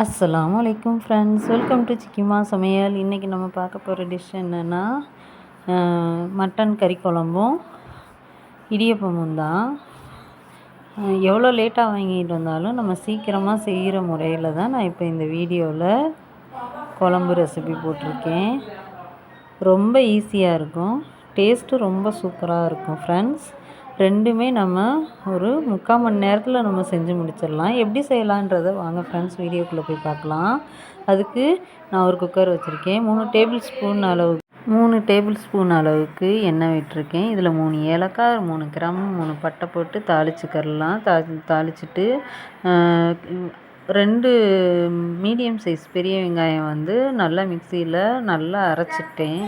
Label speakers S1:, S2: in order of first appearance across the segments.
S1: அஸ்லாம் வலைக்கும் friends welcome to சிக்கிமா சமையல் இன்றைக்கி நம்ம பார்க்க போகிற டிஷ் என்னென்னா மட்டன் கறி குழம்பும் இடியப்பமும் தான். எவ்வளோ லேட்டாக வாங்கிட்டு வந்தாலும் நம்ம சீக்கிரமாக செய்கிற முறையில் தான் நான் இப்போ இந்த வீடியோவில் குழம்பு ரெசிபி போட்டிருக்கேன். ரொம்ப ஈஸியாக இருக்கும். டேஸ்ட்டு ரொம்ப சூப்பராக இருக்கும் ஃப்ரெண்ட்ஸ் ரெண்டுமே நம்ம ஒரு முக்கால் மணி நேரத்தில் நம்ம செஞ்சு முடிச்சிடலாம். எப்படி செய்யலான்றதை வாங்க ஃப்ரெண்ட்ஸ் வீடியோக்குள்ளே போய் பார்க்கலாம். அதுக்கு நான் ஒரு குக்கர் வச்சுருக்கேன். மூணு டேபிள் ஸ்பூன் அளவு மூணு டேபிள் ஸ்பூன் அளவுக்கு எண்ணெய் விட்டுருக்கேன். இதில் மூணு ஏலக்காய் மூணு கிராம் மூணு பட்டை போட்டு தாளிச்சுக்கரலாம் தா தாளிச்சிட்டு ரெண்டு மீடியம் சைஸ் பெரிய வெங்காயம் வந்து நல்லா மிக்சியில் நல்லா அரைச்சிட்டேன்.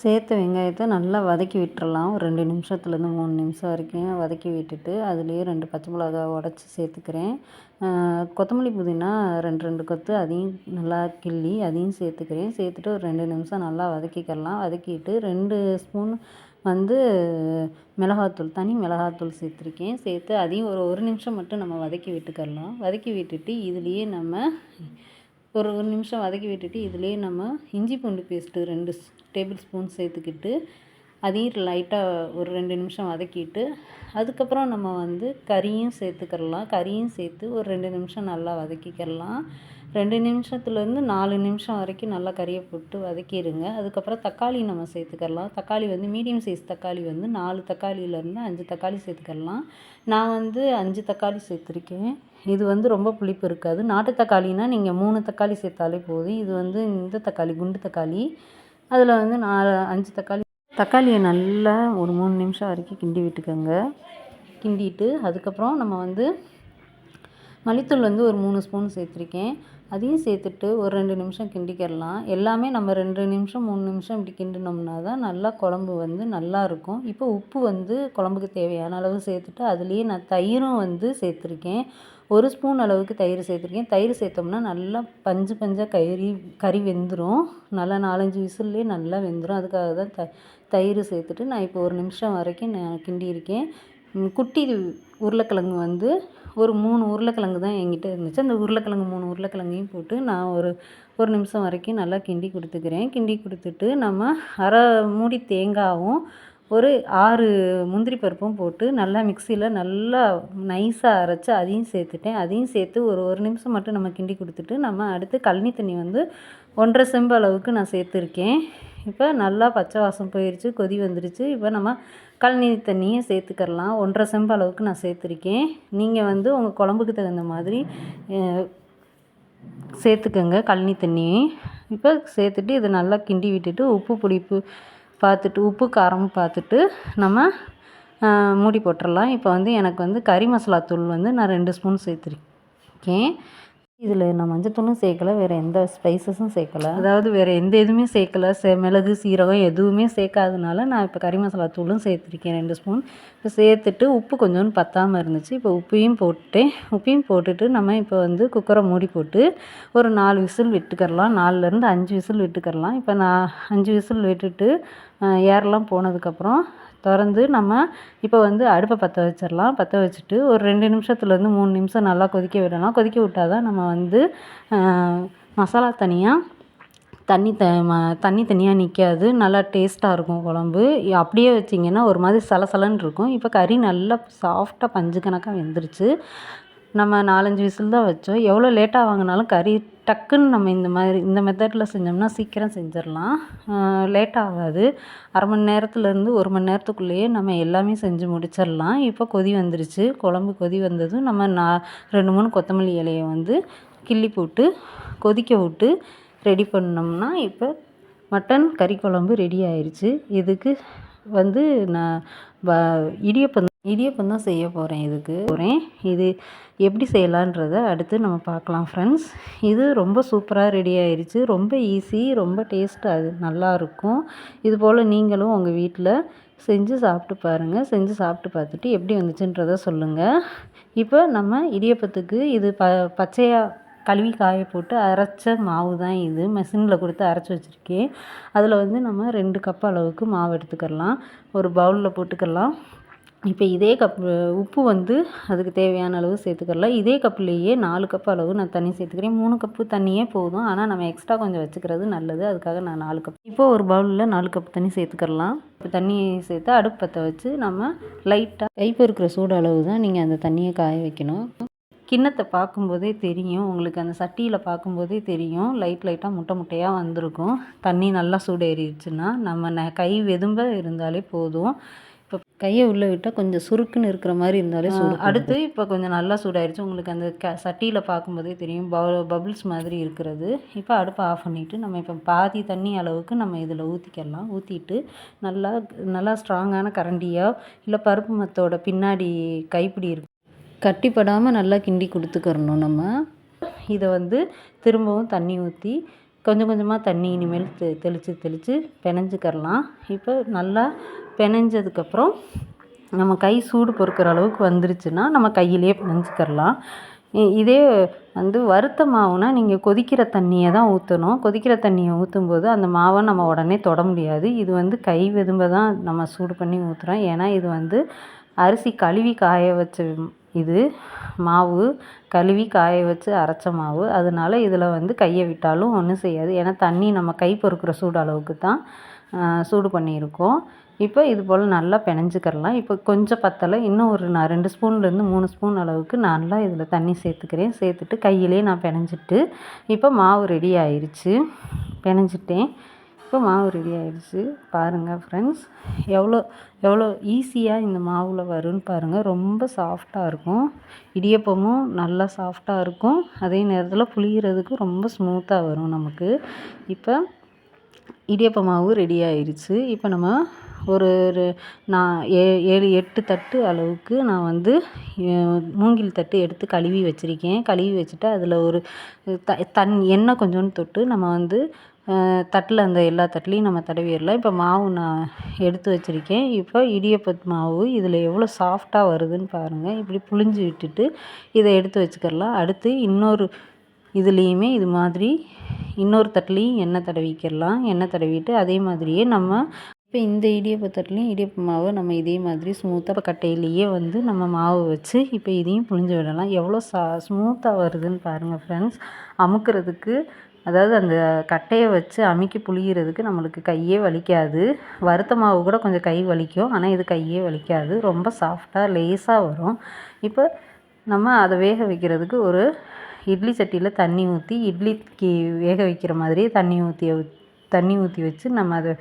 S1: சேர்த்த வெங்காயத்தை நல்லா வதக்கி விட்டுறலாம். ஒரு ரெண்டு நிமிஷத்துலேருந்து மூணு நிமிஷம் வரைக்கும் வதக்கி விட்டுட்டு அதுலேயே ரெண்டு பச்சை மிளகா உடச்சி சேர்த்துக்கிறேன். கொத்தமல்லி புதினா ரெண்டு ரெண்டு கொத்து அதையும் நல்லா கிள்ளி அதையும் சேர்த்துக்கிறேன். சேர்த்துட்டு ஒரு ரெண்டு நிமிஷம் நல்லா வதக்கிக்கலாம். வதக்கிட்டு ரெண்டு ஸ்பூன் வந்து மிளகாத்தூள் தனி மிளகாத்தூள் சேர்த்துருக்கேன். சேர்த்து அதையும் ஒரு ஒரு நிமிஷம் மட்டும் நம்ம வதக்கி விட்டுக்கலாம் வதக்கி விட்டுட்டு இதுலேயே நம்ம ஒரு ஒரு நிமிஷம் வதக்கி விட்டுட்டு இதுலேயே நம்ம இஞ்சி பூண்டு பேஸ்ட்டு ரெண்டு டேபிள் ஸ்பூன் சேர்த்துக்கிட்டு அதையும் லைட்டாக ஒரு ரெண்டு நிமிஷம் வதக்கிட்டு அதுக்கப்புறம் நம்ம வந்து கறியும் சேர்த்துக்கிறலாம். கறியும் சேர்த்து ஒரு ரெண்டு நிமிஷம் நல்லா வதக்கிக்கிறலாம். ரெண்டு நிமிஷத்துலேருந்து நாலு நிமிஷம் வரைக்கும் நல்லா கறியை போட்டு வதக்கிடுங்க. அதுக்கப்புறம் தக்காளி நம்ம சேர்த்துக்கலாம் தக்காளி வந்து மீடியம் சைஸ் தக்காளி வந்து நாலு தக்காளியிலேருந்து அஞ்சு தக்காளி சேர்த்துக்கலாம் நான் வந்து அஞ்சு தக்காளி சேர்த்துருக்கேன். இது வந்து ரொம்ப புளிப்பு இருக்காது. நாட்டு தக்காளினா நீங்கள் மூணு தக்காளி சேர்த்தாலே போதும். இது வந்து இந்த தக்காளி குண்டு தக்காளி. அதில் வந்து நாலு அஞ்சு தக்காளி. தக்காளியை நல்லா ஒரு மூணு நிமிஷம் வரைக்கும் கிண்டி விட்டுக்கோங்க. கிண்டிட்டு அதுக்கப்புறம் நம்ம வந்து மல்லித்தூள் வந்து ஒரு மூணு ஸ்பூன் சேர்த்துருக்கேன். அதையும் சேர்த்துட்டு ஒரு ரெண்டு நிமிஷம் கிண்டிக்கிடலாம். எல்லாமே நம்ம ரெண்டு நிமிஷம் மூணு நிமிஷம் இப்படி கிண்டினோம்னா தான் நல்லா குழம்பு வந்து நல்லாயிருக்கும் இப்போ உப்பு வந்து குழம்புக்கு தேவையான அளவு சேர்த்துட்டு அதுலேயே நான் தயிரும் வந்து சேர்த்துருக்கேன். ஒரு ஸ்பூன் அளவுக்கு தயிர் சேர்த்துருக்கேன். தயிர் சேர்த்தோம்னா நல்லா பஞ்சு பஞ்சாக கறி கறி வெந்துடும் நல்லா நாலஞ்சு விசில்லே நல்லா வெந்துடும் அதுக்காக தான் த தயிர் சேர்த்துட்டு நான் இப்போ ஒரு நிமிஷம் வரைக்கும் நான் கிண்டியிருக்கேன். குட்டி உருளைக்கிழங்கு வந்து ஒரு மூணு உருளைக்கிழங்கு தான் என்கிட்ட இருந்துச்சு. அந்த உருளைக்கிழங்கு மூணு உருளைக்கிழங்கையும் போட்டு நான் ஒரு ஒரு நிமிஷம் வரைக்கும் நல்லா கிண்டி கொடுத்துக்கிறேன். கிண்டி கொடுத்துட்டு நம்ம அரை மூடி தேங்காவும் ஒரு ஆறு முந்திரி பருப்பும் போட்டு நல்லா மிக்சியில் நல்லா நைஸாக அரைச்சி அதையும் சேர்த்துட்டேன். அதையும் சேர்த்து ஒரு ஒரு நிமிஷம் மட்டும் நம்ம கிண்டி கொடுத்துட்டு நம்ம அடுத்து கழனி தண்ணி வந்து ஒன்றரை செம்பு அளவுக்கு நான் சேர்த்துருக்கேன். இப்போ நல்லா பச்சை வாசம் போயிடுச்சு கொதி வந்துருச்சு. இப்போ நம்ம கழனி தண்ணியை சேர்த்துக்கிறலாம் ஒன்றரை செம்பு அளவுக்கு நான் சேர்த்துருக்கேன். நீங்கள் வந்து உங்கள் குழம்புக்கு தகுந்த மாதிரி சேர்த்துக்கோங்க கழனி தண்ணி இப்போ சேர்த்துட்டு இதை நல்லா கிண்டி விட்டுட்டு உப்பு புளிப்பு பார்த்துட்டு உப்பு காரம் பார்த்துட்டு நம்ம மூடி போட்டுடலாம் இப்போ வந்து எனக்கு வந்து கறி மசாலா தூள் வந்து நான் ரெண்டு ஸ்பூன் சேர்த்துருக்கேன். இதில் நான் மஞ்சத்தூளும் சேர்க்கல வேறு எந்த ஸ்பைசஸும் சேர்க்கல. அதாவது வேறு எந்த இதுவுமே சேர்க்கல. சே மிளகு சீரகம் எதுவுமே சேர்க்காதனால நான் இப்போ கறி மசாலா தூளும் சேர்த்துருக்கேன் ரெண்டு ஸ்பூன் இப்போ சேர்த்துட்டு உப்பு கொஞ்சோண்டு பத்தாமல் இருந்துச்சு. இப்போ உப்பையும் போட்டுட்டேன் உப்பையும் போட்டுட்டு நம்ம இப்போ வந்து குக்கரை மூடி போட்டு ஒரு நாலு விசில் விட்டுக்கரலாம் நாலுலேருந்து அஞ்சு விசில் விட்டுக்கரலாம் இப்போ நான் அஞ்சு விசில் விட்டுட்டு ஏரெலாம் ஏர்லாம் போனதுக்கப்புறம் திறந்து நம்ம இப்போ வந்து அடுப்பை பற்ற வச்சிடலாம். பற்ற வச்சுட்டு ஒரு ரெண்டு நிமிஷத்துலேருந்து மூணு நிமிஷம் நல்லா கொதிக்க விடலாம். கொதிக்க விட்டால் தான் நம்ம வந்து மசாலா தனியாக தண்ணி த ம தண்ணி தனியாக நிற்காது நல்லா டேஸ்ட்டாக இருக்கும் குழம்பு. அப்படியே வச்சிங்கன்னா ஒரு மாதிரி சலசலன்னு இருக்கும். இப்போ கறி நல்லா சாஃப்டாக பஞ்சு கணக்காக வெந்துருச்சு. நம்ம நாலஞ்சு விசில் தான் வச்சோம். எவ்வளோ லேட்டாக வாங்கினாலும் கறி டக்குன்னு நம்ம இந்த மாதிரி இந்த மெத்தடில் செஞ்சோம்னா சீக்கிரம் செஞ்சிடலாம். லேட் ஆகாது. அரை மணி நேரத்துலேருந்து ஒரு மணி நேரத்துக்குள்ளேயே நம்ம எல்லாமே செஞ்சு முடிச்சிடலாம். இப்போ கொதி வந்துருச்சு. குழம்பு கொதி வந்ததும் நம்ம நான் ரெண்டு மூணு கொத்தமல்லி இலையை வந்து கிள்ளி போட்டு கொதிக்க விட்டு ரெடி பண்ணோம்னா இப்போ மட்டன் கறி குழம்பு ரெடி ஆயிடுச்சு இதுக்கு வந்து நான் இடியப்பம் இடியப்பம் தான் செய்ய போகிறேன் இதுக்கு. போகிறேன் இது எப்படி செய்யலான்றத அடுத்து நம்ம பார்க்கலாம் ஃப்ரெண்ட்ஸ் இது ரொம்ப சூப்பராக ரெடி ஆயிடுச்சு ரொம்ப ஈஸி ரொம்ப டேஸ்ட்டு அது நல்லாயிருக்கும் இது போல் நீங்களும் உங்கள் வீட்டில் செஞ்சு சாப்பிட்டு பாருங்கள் செஞ்சு சாப்பிட்டு பார்த்துட்டு எப்படி வந்துச்சுன்றத சொல்லுங்கள் இப்போ நம்ம இடியப்பத்துக்கு இது ப பச்சையாக கழுவி காய போட்டு அரைச்ச மாவு தான் இது. மெஷினில் கொடுத்து அரைச்சி வச்சுருக்கேன். அதில் வந்து நம்ம ரெண்டு கப் அளவுக்கு மாவு எடுத்துக்கலாம். ஒரு பவுலில் போட்டுக்கலாம். இப்போ இதே கப் உப்பு வந்து அதுக்கு தேவையான அளவு சேர்த்துக்கலாம் இதே கப்புலேயே நாலு கப் அளவு நான் தண்ணி சேர்த்துக்கிறேன். மூணு கப்பு தண்ணியே போதும். ஆனால் நம்ம எக்ஸ்ட்ரா கொஞ்சம் வச்சுக்கிறது நல்லது. அதுக்காக நான் நாலு கப் இப்போ ஒரு பவுலில் நாலு கப் தண்ணி சேர்த்துக்கலாம் இப்போ தண்ணி சேர்த்து அடுப்பு பற்ற வச்சு நம்ம லைட்டாக கைப்பு இருக்கிற சூடு அளவு தான் நீங்கள் அந்த தண்ணியை காய வைக்கணும். கிண்ணத்தை பார்க்கும்போதே தெரியும். உங்களுக்கு அந்த சட்டியில் பார்க்கும்போதே தெரியும். லைட் லைட்டாக முட்டை முட்டையாக வந்திருக்கும். தண்ணி நல்லா சூடேறிடுச்சுன்னா நம்ம ந கை வெதும்ப இருந்தாலே போதும். இப்போ கையை உள்ளே விட்டால் கொஞ்சம் சுருக்குன்னு இருக்கிற மாதிரி இருந்தாலே சூடு அடுத்து இப்போ கொஞ்சம் நல்லா சூடாயிருச்சு. உங்களுக்கு அந்த க சட்டியில் பார்க்கும்போதே தெரியும். ப பபுள்ஸ் மாதிரி இருக்கிறது. இப்போ அடுப்பை ஆஃப் பண்ணிவிட்டு நம்ம இப்போ பாதி தண்ணி அளவுக்கு நம்ம இதில் ஊற்றிக்கலாம் ஊற்றிட்டு நல்லா நல்லா ஸ்ட்ராங்கான கரண்டியாக இல்லை பருப்பு மத்தோட பின்னாடி கைப்பிடி இருக்கு. கட்டிப்படாமல் நல்லா கிண்டி கொடுத்துக்கிறணும் நம்ம. இதை வந்து திரும்பவும் தண்ணி ஊற்றி கொஞ்சம் கொஞ்சமாக தண்ணி இனிமேல் தெ தெளித்து தெளித்து பிணைஞ்சிக்கிறலாம் இப்போ நல்லா பிணைஞ்சதுக்கப்புறம் நம்ம கை சூடு பொறுக்கிற அளவுக்கு வந்துருச்சுன்னா நம்ம கையிலே பிணைஞ்சிக்கிறலாம் இதே வந்து வறுத்த மாவுனால் நீங்கள் கொதிக்கிற தண்ணியை தான் ஊற்றணும் கொதிக்கிற தண்ணியை ஊற்றும்போது அந்த மாவை நம்ம உடனே தொட முடியாது. இது வந்து கை வெதும்ப தான் நம்ம சூடு பண்ணி ஊற்றுறோம் ஏன்னா இது வந்து அரிசி கழுவி காய வச்ச இது மாவு கழுவி காய வச்சு அரைச்ச மாவு. அதனால இதில் வந்து கையை விட்டாலும் ஒன்றும் செய்யாது. ஏன்னா தண்ணி நம்ம கை பொறுக்கிற சூடு அளவுக்கு தான் சூடு பண்ணியிருக்கோம். இப்போ இது போல் நல்லா பிணைஞ்சிக்கிறலாம். இப்போ கொஞ்சம் பத்தலை. இன்னும் ஒரு நான் ரெண்டு ஸ்பூன்லேருந்து மூணு ஸ்பூன் அளவுக்கு நல்லா இதில் தண்ணி சேர்த்துக்கிறேன். சேர்த்துட்டு கையிலே நான் பிணைஞ்சிட்டு இப்போ மாவு ரெடி ஆயிடுச்சு பிணைஞ்சிட்டேன். இப்போ மாவு ரெடி ஆயிடுச்சு. பாருங்கள் ஃப்ரெண்ட்ஸ் எவ்வளோ எவ்வளோ ஈஸியாக இந்த மாவில் வரும்னு பாருங்கள் ரொம்ப சாஃப்டாக இருக்கும். இடியப்பமும் நல்லா சாஃப்டாக இருக்கும். அதே நேரத்தில் புளியறதுக்கு ரொம்ப ஸ்மூத்தாக வரும் நமக்கு. இப்போ இடியப்ப மாவு ரெடி ஆயிடுச்சு. இப்போ நம்ம ஒரு நான் ஏ ஏழு எட்டு தட்டு அளவுக்கு நான் வந்து மூங்கில் தட்டு எடுத்து கழுவி வச்சுருக்கேன். கழுவி வச்சுட்டு அதில் ஒரு த தண் எண்ணெய் கொஞ்சோண்டு தொட்டு நம்ம வந்து தட்டில் அந்த எல்லா தட்டுலேயும் நம்ம தடவிடலாம். இப்போ மாவு நான் எடுத்து வச்சுருக்கேன். இப்போ இடியப்பத் மாவு இதில் எவ்வளோ சாஃப்டாக வருதுன்னு பாருங்கள் இப்படி புழிஞ்சு விட்டுட்டு இதை எடுத்து வச்சுக்கிடலாம் அடுத்து இன்னொரு இதுலேயுமே இது மாதிரி இன்னொரு தட்டுலேயும் எண்ணெய் தடவிக்கிடலாம் எண்ணெய் தடவிட்டு அதே மாதிரியே நம்ம இப்போ இந்த இடியப்ப தட்டுலேயும் இடியப்ப மாவை நம்ம இதே மாதிரி ஸ்மூத்தாக கட்டையிலேயே வந்து நம்ம மாவு வச்சு இப்போ இதையும் புழிஞ்சு விடலாம். எவ்வளோ சா ஸ்மூத்தாக வருதுன்னு பாருங்கள் ஃப்ரெண்ட்ஸ் அமுக்கிறதுக்கு அதாவது அந்த கட்டையை வச்சு அமுக்கி புழிகிறதுக்கு நம்மளுக்கு கையே வலிக்காது. வறுத்த மாவு கூட கொஞ்சம் கை வலிக்கும். ஆனால் இது கையே வலிக்காது. ரொம்ப சாஃப்டாக லேஸாக வரும். இப்போ நம்ம அதை வேக வைக்கிறதுக்கு ஒரு இட்லி சட்டியில் தண்ணி ஊற்றி இட்லிக்கு வேக வைக்கிற மாதிரியே தண்ணி ஊற்றி தண்ணி ஊற்றி வச்சு நம்ம அதை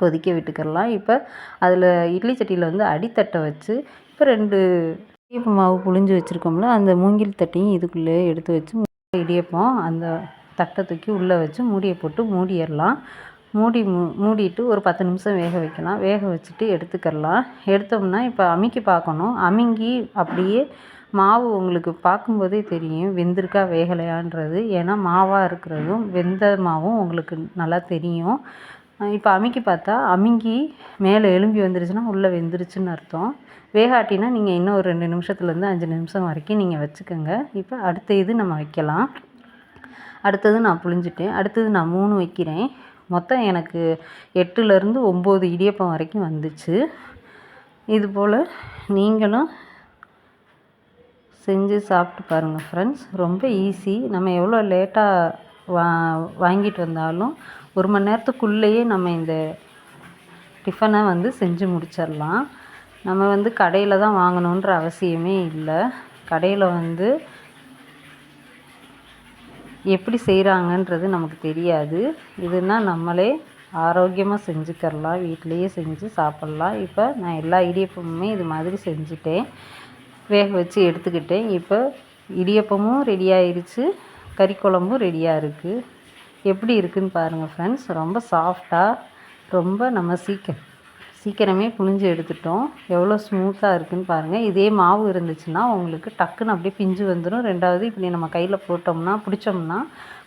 S1: கொதிக்க விட்டுக்கிடலாம் இப்போ அதில் இட்லி சட்டியில் வந்து அடித்தட்டை வச்சு இப்போ ரெண்டு இடியப்ப மாவு புழிஞ்சு வச்சுருக்கோம்ல அந்த மூங்கில் தட்டையும் இதுக்குள்ளே எடுத்து வச்சு இடியப்பம் அந்த தட்டை தூக்கி உள்ளே வச்சு மூடியை போட்டு மூடிடலாம். மூடி மூ மூடிட்டு ஒரு பத்து நிமிஷம் வேக வைக்கலாம். வேக வச்சுட்டு எடுத்துக்கிடலாம் எடுத்தோம்னா இப்போ அமுக்கி பார்க்கணும். அமுங்கி அப்படியே மாவு உங்களுக்கு பார்க்கும்போதே தெரியும் வெந்திருக்கா வேகலையான்றது. ஏன்னா மாவாக இருக்கிறதும் வெந்த மாவும் உங்களுக்கு நல்லா தெரியும். இப்போ அமுக்கி பார்த்தா அமுங்கி மேலே எலும்பி வந்துருச்சுன்னா உள்ளே வெந்துருச்சுன்னு அர்த்தம். வேகாட்டினா நீங்கள் இன்னும் ஒரு ரெண்டு நிமிஷத்துலேருந்து அஞ்சு நிமிஷம் வரைக்கும் நீங்கள் வச்சுக்கோங்க. இப்போ அடுத்த இது நம்ம வைக்கலாம். அடுத்தது நான் புழிஞ்சிட்டேன். அடுத்தது நான் மூணு வைக்கிறேன். மொத்தம் எனக்கு எட்டுலேருந்து ஒம்பது இடியப்பம் வரைக்கும் வந்துச்சு. இது போல் நீங்களும் செஞ்சு சாப்பிட்டு பாருங்கள் ஃப்ரெண்ட்ஸ் ரொம்ப ஈஸி நம்ம எவ்வளோ லேட்டாக வா வாங்கிட்டு வந்தாலும் ஒரு மணி நேரத்துக்குள்ளேயே நம்ம இந்த டிஃபனை வந்து செஞ்சு முடிச்சிடலாம். நம்ம வந்து கடையில் தான் வாங்கணுன்ற அவசியமே இல்லை. கடையில் வந்து எப்படி செய்கிறாங்கன்றது நமக்கு தெரியாது. இதுனால் நம்மளே ஆரோக்கியமாக செஞ்சுக்கிடலாம் வீட்டிலையே செஞ்சு சாப்பிட்லாம். இப்போ நான் எல்லா இடியப்பமுமே இது மாதிரி செஞ்சுட்டேன். வேக வச்சு எடுத்துக்கிட்டேன். இப்போ இடியப்பமும் ரெடி ஆயிடுச்சு கறி குழம்பும் ரெடியாக இருக்குது எப்படி இருக்குதுன்னு பாருங்கள் ஃப்ரெண்ட்ஸ் ரொம்ப சாஃப்டாக ரொம்ப நம்ம சீக்கிரம் சீக்கிரமே புழிஞ்சு எடுத்துட்டோம். எவ்வளோ ஸ்மூத்தாக இருக்குதுன்னு பாருங்கள் இதே மாவு இருந்துச்சுன்னா உங்களுக்கு டக்குன்னு அப்படியே பிஞ்சு வந்துடும் ரெண்டாவது இப்படி நம்ம கையில் போட்டோம்னா பிடிச்சோம்னா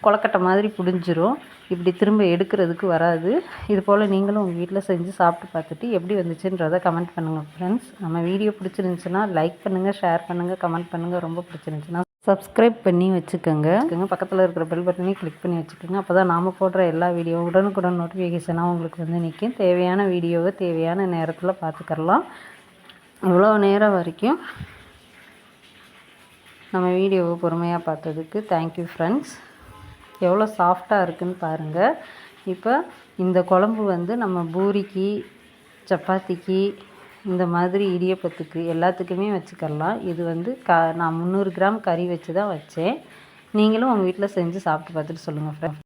S1: கொலக்கட்டை மாதிரி பிடிஞ்சிரும். இப்படி திரும்ப எடுக்கிறதுக்கு வராது. இது போல் நீங்களும் உங்கள் வீட்டில் செஞ்சு சாப்பிட்டு பார்த்துட்டு எப்படி வந்துச்சுன்றதை கமெண்ட் பண்ணுங்கள் ஃப்ரெண்ட்ஸ் நம்ம வீடியோ பிடிச்சிருந்துச்சுன்னா லைக் பண்ணுங்கள் ஷேர் பண்ணுங்கள் கமெண்ட் பண்ணுங்கள் ரொம்ப பிடிச்சிருந்துச்சுன்னா சப்ஸ்கிரைப் பண்ணி வச்சுக்கோங்க. பக்கத்தில் இருக்கிற பெல் பட்டனையும் கிளிக் பண்ணி வச்சுக்கோங்க. அப்போ தான் நாம் போடுற எல்லா வீடியோ உடனுக்குடன் நோட்டிஃபிகேஷனாக உங்களுக்கு வந்து நிற்கும் தேவையான வீடியோவை தேவையான நேரத்தில் பார்த்துக்கரலாம் இவ்வளோ நேரம் வரைக்கும் நம்ம வீடியோவை பொறுமையாக பார்த்ததுக்கு தேங்க்யூ ஃப்ரெண்ட்ஸ் எவ்வளோ சாஃப்டாக இருக்குன்னு பாருங்கள் இப்போ இந்த குழம்பு வந்து நம்ம பூரிக்கு சப்பாத்திக்கு இந்த மாதிரி இடியப்பத்துக்கு எல்லாத்துக்குமே வச்சுக்கலாம் இது வந்து க நான் முந்நூறு கிராம் கறி வச்சு தான் வச்சேன். நீங்களும் உங்கள் வீட்டில் செஞ்சு சாப்பிட்டு பார்த்துட்டு சொல்லுங்கள் ஃப்ரெண்ட்